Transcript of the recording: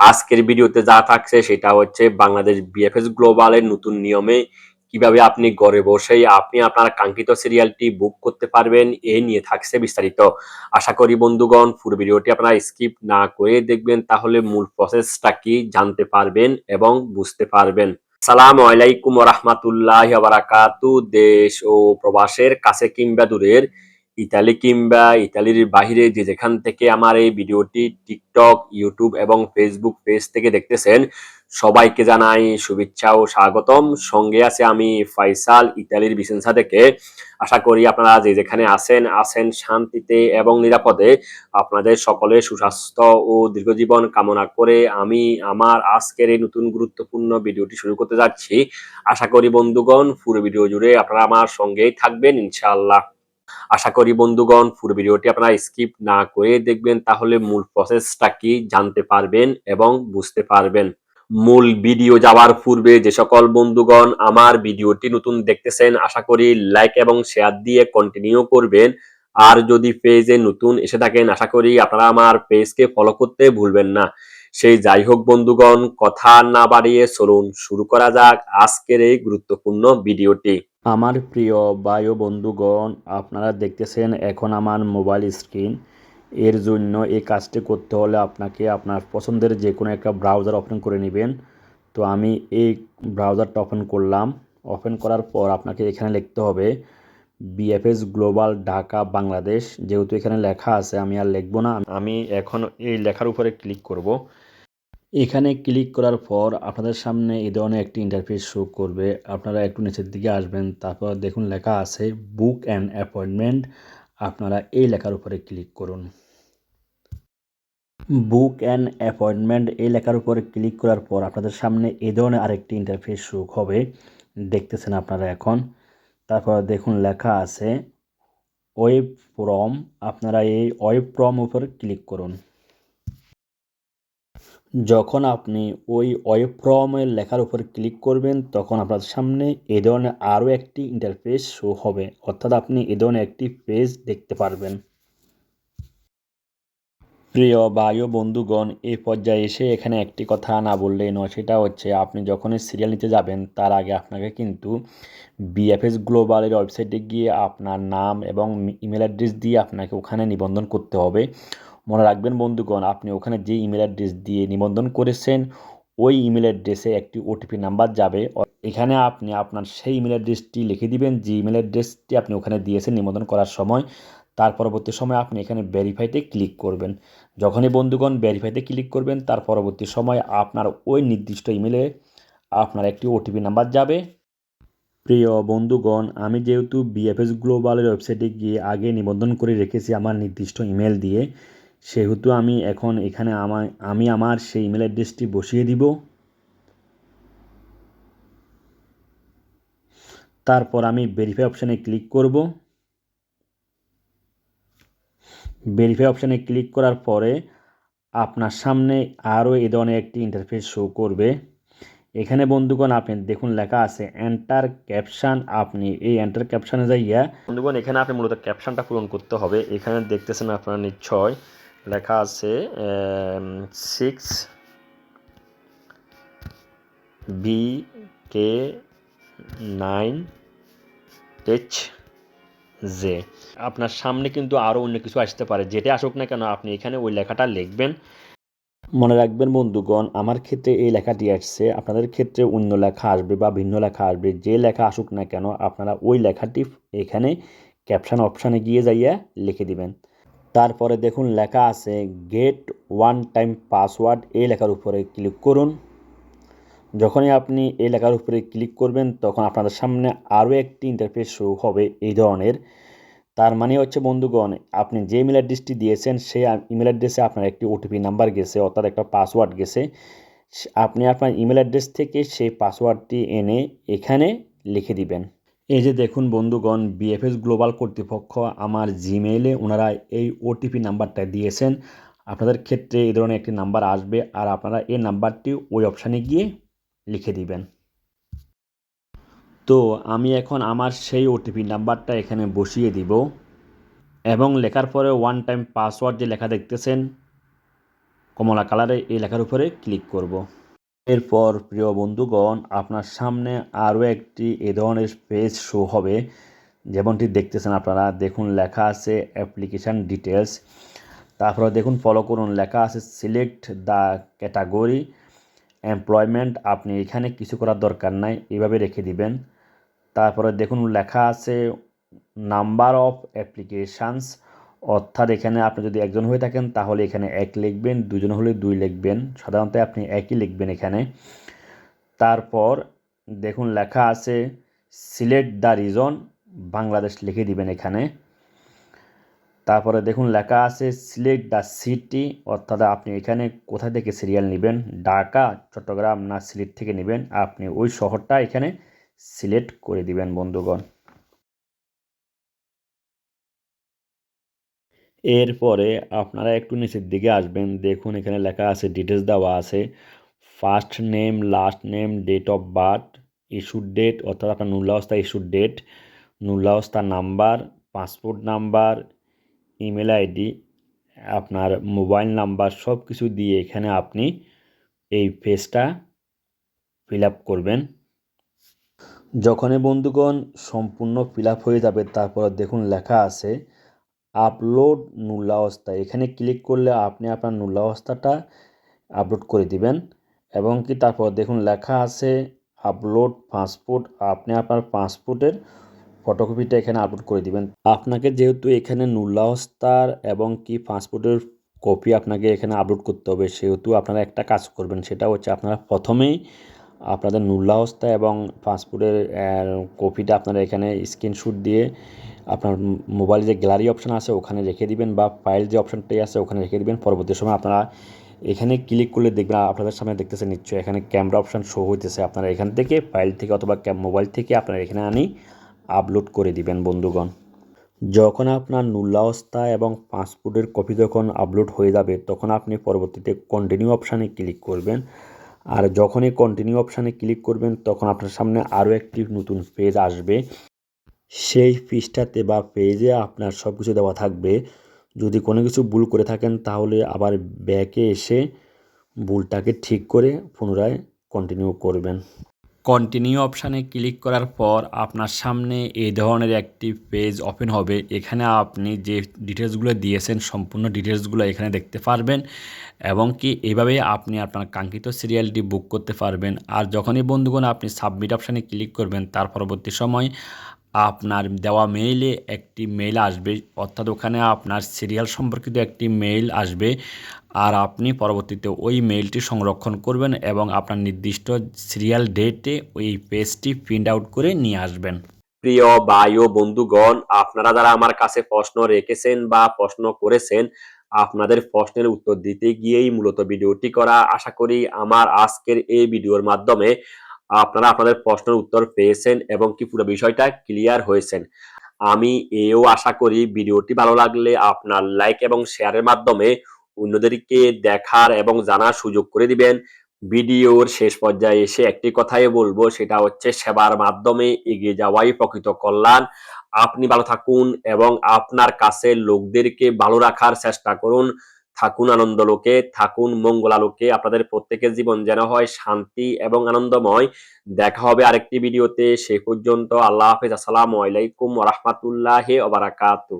আজকের ভিডিওতে যা থাকছে সেটা হচ্ছে বাংলাদেশ বিএফএস গ্লোবালের নতুন নিয়মে কীভাবে আপনি ঘরে বসেই আপনি আপনার কাঙ্ক্ষিত সিরিয়ালটি বুক করতে পারবেন, এ নিয়ে থাকছে বিস্তারিত। আশা করি বন্ধুগণ, পুরো ভিডিওটি আপনারা স্কিপ না করে দেখবেন, তাহলে মূল প্রসেসটা কি জানতে পারবেন এবং বুঝতে পারবেন। সালাম আলাইকুম রহমাতুল্লাহ দেশ ও প্রবাসের কাছে কিংবা দূরের ইতালি কিংবা ইতালির বাহিরে যে যেখান থেকে আমার এই ভিডিওটি টিকটক, ইউটিউব এবং ফেসবুক পেজ থেকে দেখতেছেন, সবাইকে জানাই শুভেচ্ছা ও স্বাগতম। সঙ্গে আছে আমি ফাইসাল, ইতালির বিসেন্সা থেকে। আশা করি আপনারা যে যেখানে আছেন আছেন শান্তিতে এবং নিরাপদে। আপনাদের সকলে সুস্বাস্থ্য ও দীর্ঘজীবন কামনা করে আমি আমার আজকের এই নতুন গুরুত্বপূর্ণ ভিডিওটি শুরু করতে যাচ্ছি। আশা করি বন্ধুগণ, পুরো ভিডিও জুড়ে আপনারা আমার সঙ্গেই থাকবেন, ইনশাআল্লাহ। আশা করি বন্ধুগণ, পুরো ভিডিওটি আপনারা স্কিপ না করে দেখবেন, তাহলে মূল প্রসেসটা কি জানতে পারবেন এবং বুঝতে পারবেন। মূল ভিডিও যাওয়ার পূর্বে যে সকল বন্ধুগণ আমার ভিডিওটি নতুন দেখতেছেন, আশা করি লাইক এবং শেয়ার দিয়ে কন্টিনিউ করবেন। আর যদি পেজে নতুন এসে থাকেন, আশা করি আপনারা আমার পেজকে ফলো করতে ভুলবেন না। সেই যাই হোক বন্ধুগণ, কথা না বাড়িয়ে চলুন, শুরু করা যাক আজকের এই গুরুত্বপূর্ণ ভিডিওটি আমার প্রিয় বায়ু বন্ধুগণ, আপনারা দেখতেছেন এখন আমার মোবাইল স্ক্রিন। এর জন্য এই কাজটি করতে হলে আপনাকে আপনার পছন্দের যে কোনো একটা ব্রাউজার ওপেন করে নেবেন। তো আমি এই ব্রাউজারটা ওপেন করলাম। ওপেন করার পর আপনাকে এখানে লিখতে হবে, বিএফএস গ্লোবাল ঢাকা, বাংলাদেশ। যেহেতু এখানে লেখা আছে, আমি আর লিখব না। আমি এখন এই লেখার উপরে ক্লিক করব। এখানে ক্লিক করার পর আপনাদের সামনে এই ধরনের একটি ইন্টারফেস শো করবে। আপনারা একটু নিচের দিকে আসবেন, তারপর দেখুন লেখা আছে বুক অ্যান্ড অ্যাপয়েন্টমেন্ট আপনারা এই লেখার উপরে ক্লিক করুন। বুক অ্যান্ড অ্যাপয়েন্টমেন্ট এই লেখার উপরে ক্লিক করার পর আপনাদের সামনে এই ধরনের আরেকটি ইন্টারফেস শো হবে। দেখতেছেন আপনারা এখন। তারপর দেখুন লেখা আছে ওয়েব ফ্রম আপনারা এই ওয়েব ফ্রম উপরে ক্লিক করুন। যখন আপনি ওই ওয়েব ফর্মের লেখার উপর ক্লিক করবেন, তখন আপনার সামনে এই ধরনের আরও একটি ইন্টারফেস শো হবে। অর্থাৎ আপনি এই ধরনের একটি পেজ দেখতে পারবেন। প্রিয় বায়ু বন্ধুগণ এই পর্যায়ে এসে এখানে একটি কথা না বললেই নয়, সেটা হচ্ছে আপনি যখনই সিরিয়াল নিতে যাবেন, তার আগে আপনাকে কিন্তু বিএফএস গ্লোবালের ওয়েবসাইটে গিয়ে আপনার নাম এবং ইমেল অ্যাড্রেস দিয়ে আপনাকে ওখানে নিবন্ধন করতে হবে। মনে রাখবেন বন্ধুগণ, আপনি ওখানে যে ইমেল অ্যাড্রেস দিয়ে নিবন্ধন করেছেন, ওই ইমেল অ্যাড্রেসে একটি ওটিপি নাম্বার যাবে। এখানে আপনি আপনার সেই ইমেল অ্যাড্রেসটি লিখে দিবেন, যে ইমেল অ্যাড্রেসটি আপনি ওখানে দিয়েছেন নিবন্ধন করার সময়। তার পরবর্তী সময় আপনি এখানে ভেরিফাইতে ক্লিক করবেন। যখনই বন্ধুগণ ভেরিফাইতে ক্লিক করবেন, তার পরবর্তী সময় আপনার ওই নির্দিষ্ট ইমেলে আপনার একটি ওটিপি নাম্বার যাবে। প্রিয় বন্ধুগণ, আমি যেহেতু বিএফএস গ্লোবালের ওয়েবসাইটে গিয়ে আগে নিবন্ধন করে রেখেছি আমার নির্দিষ্ট ইমেল দিয়ে সেহেতু আমি এখন এখানে আমার আমি আমার সেই ইমেল অ্যাড্রেসটি বসিয়ে দিব। তারপর আমি ভেরিফাই অপশানে ক্লিক করব। ভেরিফাই অপশানে ক্লিক করার পরে আপনার সামনে আরও এ ধরনের একটি ইন্টারফেস শো করবে। এখানে বন্ধুগণ, আপনি দেখুন লেখা আছে এন্টার ক্যাপশান আপনি এই এন্টার ক্যাপশানে যাইয়া বন্ধুগণ, এখানে আপনি মূলত ক্যাপশানটা পূরণ করতে হবে। এখানে দেখতেছেন আপনারা নিশ্চয় লেখা আছে six B K nine H J আপনার সামনে কিন্তু আরও অন্য কিছু আসতে পারে, যেটা আসুক না কেন আপনি এখানে ওই লেখাটা লিখবেন। মনে রাখবেন বন্ধুগণ, আমার ক্ষেত্রে এই লেখাটি আসছে, আপনাদের ক্ষেত্রে অন্য লেখা আসবে বা ভিন্ন লেখা আসবে, যে লেখা আসুক না কেন আপনারা ওই লেখাটি এখানে ক্যাপশন অপশানে গিয়ে যাইয়া লিখে দিবেন। তারপরে দেখুন লেখা আছে গেট ওয়ান টাইম পাসওয়ার্ড এই লেখার উপরে ক্লিক করুন। যখনই আপনি এই লেখার উপরে ক্লিক করবেন, তখন আপনাদের সামনে আরও একটি ইন্টারফেস শো হবে এই ধরনের। তার মানে হচ্ছে, বন্ধুগণ, আপনি যে ইমেল অ্যাড্রেসটি দিয়েছেন, সেই ইমেল অ্যাড্রেসে আপনার একটি ওটিপি নাম্বার গেছে, অর্থাৎ একটা পাসওয়ার্ড গেছে। আপনি আপনার ইমেল অ্যাড্রেস থেকে সেই পাসওয়ার্ডটি এনে এখানে লিখে দিবেন। এই যে দেখুন বন্ধুগণ বিএফএস গ্লোবাল কর্তৃপক্ষ আমার জিমেইলে ওনারা এই ওটিপি নাম্বারটা দিয়েছেন আপনাদের ক্ষেত্রে এই ধরনের একটি নাম্বার আসবে আর আপনারা এই নাম্বারটি ওই অপশানে গিয়ে লিখে দিবেন তো আমি এখন আমার সেই ওটিপি নাম্বারটা এখানে বসিয়ে দিব এবং লেখার পরে ওয়ান টাইম পাসওয়ার্ড যে লেখা দেখতেছেন, কমলা কালারে এই লেখার উপরে ক্লিক করব। এরপর, প্রিয় বন্ধুগণ, আপনার সামনে আরও একটি এ ধরনের পেজ শো হবে। যেমনটি দেখতেছেন আপনারা, দেখুন লেখা আছে অ্যাপ্লিকেশান ডিটেলস তারপরে দেখুন ফলো করুন, লেখা আছে সিলেক্ট দ্য ক্যাটাগরি এমপ্লয়মেন্ট আপনি এখানে কিছু করার দরকার নাই, এভাবে রেখে দিবেন। তারপরে দেখুন, লেখা আছে নাম্বার অফ অ্যাপ্লিকেশানস অর্থাৎ এখানে আপনি যদি একজন হয়ে থাকেন, তাহলে এখানে এক লিখবেন, দুজন হলে দুই লিখবেন। সাধারণত আপনি একই লিখবেন এখানে। তারপর দেখুন, লেখা আছে সিলেক্ট দ্য রিজন বাংলাদেশ লিখে দিবেন এখানে। তারপরে দেখুন, লেখা আছে সিলেক্ট দ্য সিটি অর্থাৎ আপনি এখানে কোথা থেকে সিরিয়াল নেবেন? ঢাকা, চট্টগ্রাম না সিলেট থেকে নেবেন? আপনি ওই শহরটা এখানে সিলেক্ট করে দিবেন, বন্ধুগণ। এরপরে আপনারা একটু নিচের দিকে আসবেন। দেখুন, এখানে লেখা আছে ডিটেলস দেওয়া আছে। First name last name date of birth issued date অর্থাৎ আপনার নুল্লাহস্তা issued date নুল্লাহস্তা number passport number email ID আপনার মোবাইল নাম্বার সব কিছু দিয়ে এখানে আপনি এই পেজটা ফিল আপ করবেন। যখনই বন্ধুগণ সম্পূর্ণ ফিল আপ হয়ে যাবে, তারপর দেখুন লেখা আছে আপলোড নুল্লাহস্তা এখানে ক্লিক করলে আপনি আপনার নুল্লাহস্তাটা আপলোড করে দিবেন এবং কি তারপর দেখুন লেখা আছে আপলোড পাসপোর্ট আপনি আপনার পাসপোর্টের ফটোকপিটা এখানে আপলোড করে দিবেন। আপনাকে যেহেতু এখানে নুল্লাহস্তার এবং কি পাসপোর্টের কপি আপনাকে এখানে আপলোড করতে হবে, সেহেতু আপনারা একটা কাজ করবেন, সেটা হচ্ছে আপনারা প্রথমেই আপনাদের নুল্লাহস্তা এবং পাসপোর্টের কপিটা আপনারা এখানে স্ক্রিনশট দিয়ে আপনার মোবাইলে যে গ্যালারি অপশান আছে ওখানে রেখে দিবেন বা ফাইল যে অপশানটাই আছে ওখানে রেখে দিবেন। পরবর্তী সময় আপনারা এখানে ক্লিক করলে দেখবেন আপনাদের সামনে দেখতেছেন নিশ্চয়ই এখানে ক্যামেরা অপশান শো হইতেছে। আপনারা এখান থেকে ফাইল থেকে অথবা মোবাইল থেকে আপনারা এখানে আনি আপলোড করে দিবেন বন্ধুগণ। যখন আপনার নুল্লাহস্তা এবং পাসপোর্টের কপি যখন আপলোড হয়ে যাবে তখন আপনি পরবর্তীতে কন্টিনিউ অপশানে ক্লিক করবেন। আর যখনই কন্টিনিউ অপশানে ক্লিক করবেন, তখন আপনার সামনে আরও একটি নতুন পেজ আসবে। সেই পেজটাতে বা পেজে আপনার সব কিছু দেওয়া থাকবে। যদি কোনো কিছু ভুল করে থাকেন, তাহলে আবার ব্যাকে এসে ভুলটাকে ঠিক করে পুনরায় কন্টিনিউ করবেন। কন্টিনিউ অপশানে ক্লিক করার পর আপনার সামনে এই ধরনের একটি পেজ ওপেন হবে। এখানে আপনি যে ডিটেলসগুলো দিয়েছেন, সম্পূর্ণ ডিটেলসগুলো এখানে দেখতে পারবেন এবং কি এভাবে আপনি আপনার কাঙ্ক্ষিত সিরিয়ালটি বুক করতে পারবেন। আর যখনই বন্ধুগণ আপনি সাবমিট অপশানে ক্লিক করবেন, তার পরবর্তী সময় আপনার দেওয়া মেইলে একটি মেইল আসবে, অর্থাৎ ওখানে আপনার সিরিয়াল সম্পর্কিত একটি মেইল আসবে, আর আপনি পরবর্তীতে ওই মেইলটি সংরক্ষণ করবেন এবং আপনার নির্দিষ্ট সিরিয়াল ডেটে ওই পেজটি প্রিন্ট আউট করে নিয়ে আসবেন। প্রিয় ও বন্ধুগণ, আপনারা যারা আমার কাছে প্রশ্ন রেখেছেন বা প্রশ্ন করেছেন, আপনাদের প্রশ্নের উত্তর দিতে গিয়েই মূলত ভিডিওটি করা। আশা করি আমার আজকের এই ভিডিওর মাধ্যমে আপনারা আপনাদের প্রশ্নের উত্তর পেয়েছেন এবং কি পুরো বিষয়টা ক্লিয়ার হয়েছেন। আমি এও আশা করি ভিডিওটি ভালো লাগলে আপনার লাইক এবং শেয়ারের মাধ্যমে অন্যদেরকে দেখার এবং জানার সুযোগ করে দিবেন। ভিডিওর শেষ পর্যায়ে এসে একটি কথাই বলব, সেটা হচ্ছে সেবার মাধ্যমে এগিয়ে যাওয়াই প্রকৃত কল্যাণ। আপনি ভালো থাকুন এবং আপনার কাছে লোকদেরকে ভালো রাখার চেষ্টা করুন। থাকুন আনন্দ লোকে থাকুন মঙ্গলালোকে। আপনাদের প্রত্যেকের জীবন যেন হয় শান্তি এবং আনন্দময়। দেখা হবে আরেকটি ভিডিওতে। সে পর্যন্ত আল্লাহ হাফেজ। আসসালামু আলাইকুম রহমতুল্লাহ ওবারাকাতু